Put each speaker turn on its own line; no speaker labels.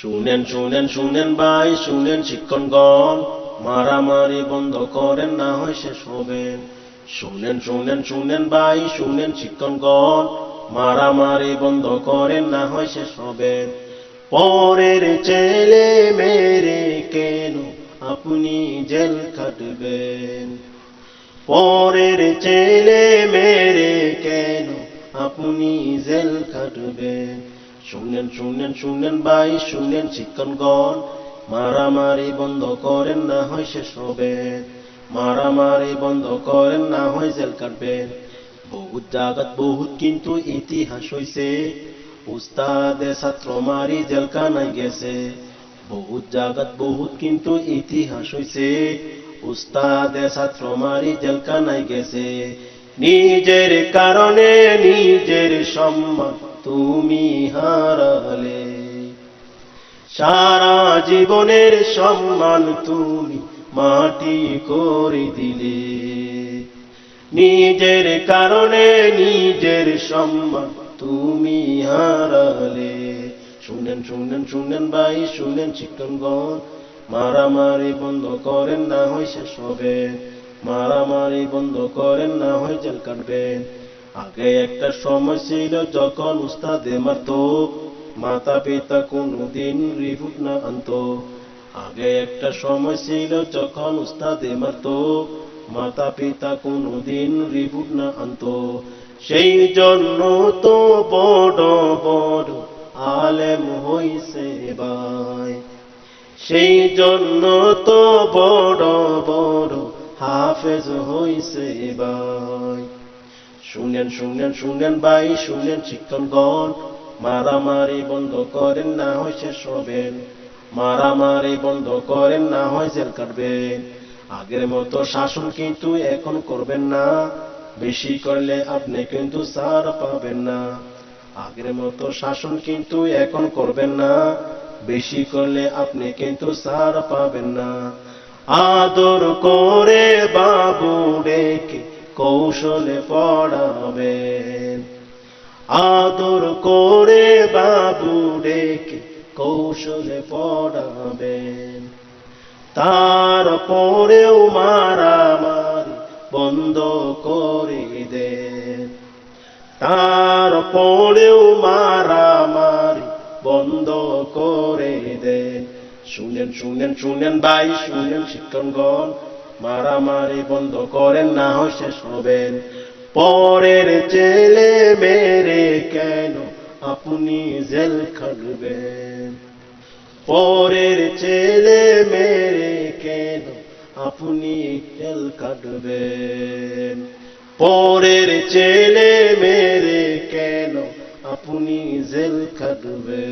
শুনেন শুনেন শুনেন ভাই, শুনেন শিক্ষণগণ মারামারি বন্ধ করেন, না হয় শেষ হবেন। শুনেন শুনেন শুনেন ভাই, শুনেন শিক্ষণগণ মারামারি বন্ধ করেন, না হয় শেষ হবেন। পরের ছেলে মেরে কেন আপনি জেল কাটবেন পরের ছেলে মেরে কেন আপনি জেল কাটবেন শুনেন শুনেন শুনেন ভাই, শুনেন শিক্ষণগণ মারামারি বন্ধ করেন, না হয় শেষ হবেন মারামারি বন্ধ করেন, না হয় জেল কাটবেন বহুত জাগাত, বহুত কিন্তু ইতিহাস হইছে। উস্তাদে ছাত্র মারি জেলখানায় গেছে। বহুত জাগাত, বহুত কিন্তু ইতিহাস হইছে। উস্তাদে ছাত্র মারি জেলখানায় গেছে। নিজের কারণে নিজের সম্মান তুমি হারালে। সারা জীবনের সম্মান তুমি মাটি করে দিলে। নিজের কারণে নিজের সম্মান তুমি হারালে। শুনেন শুনেন শুনেন ভাই, শুনেন শিক্ষণগণ মারামারি বন্ধ করেন, না হয় শেষ হবে। মারামারি বন্ধ করেন, না হয় জেল কাটবেন। আগে একটা সময় ছিল যখন উস্তাদে মারতো, মাতা পিতা কোনদিন রিপোর্ট না আনতো আগে একটা সময় ছিল যখন উস্তাদে মারতো, মাতা পিতা কোনদিন রিপোর্ট না আনতো সেই জন্য তো বড় বড় আলেম হইছে ভাই। সেই জন্য তো বড় বড় হাফেজ হইছে ভাই। শুনেন শুনেন শুনেন ভাই শুনেন শিক্ষণগণ মারামারি বন্ধ করেন, না হয় শেষ হবেন মারামারি বন্ধ করেন, না হয় জেল কাটবেন আগের মতো শাসন কিন্তু এখন করবেন না। বেশি করলে আপনি কিন্তু সার পাবেন না। আগের মতো শাসন কিন্তু এখন করবেন না। বেশি করলে আপনি কিন্তু সার পাবেন না। আদর করে বাবু ডেকে কৌশলে পড়াবেন আদর করে বাবু ডেকে কৌশলে পড়াবেন তারপরেও মারামারি বন্ধ করে দেন তারপরেও মারামারি বন্ধ করে দেন শুনেন শুনেন শুনেন ভাই, শুনেন শিক্ষণগণ। মারামারি বন্ধ করেন, না হয় শেষ হবেন। পরের ছেলে মেরে কেন আপনি জেল খাটবেন? পরের ছেলে মেরে কেন আপনি জেল কাটবেন পরের ছেলে মেরে কেন আপনি জেল কাটবেন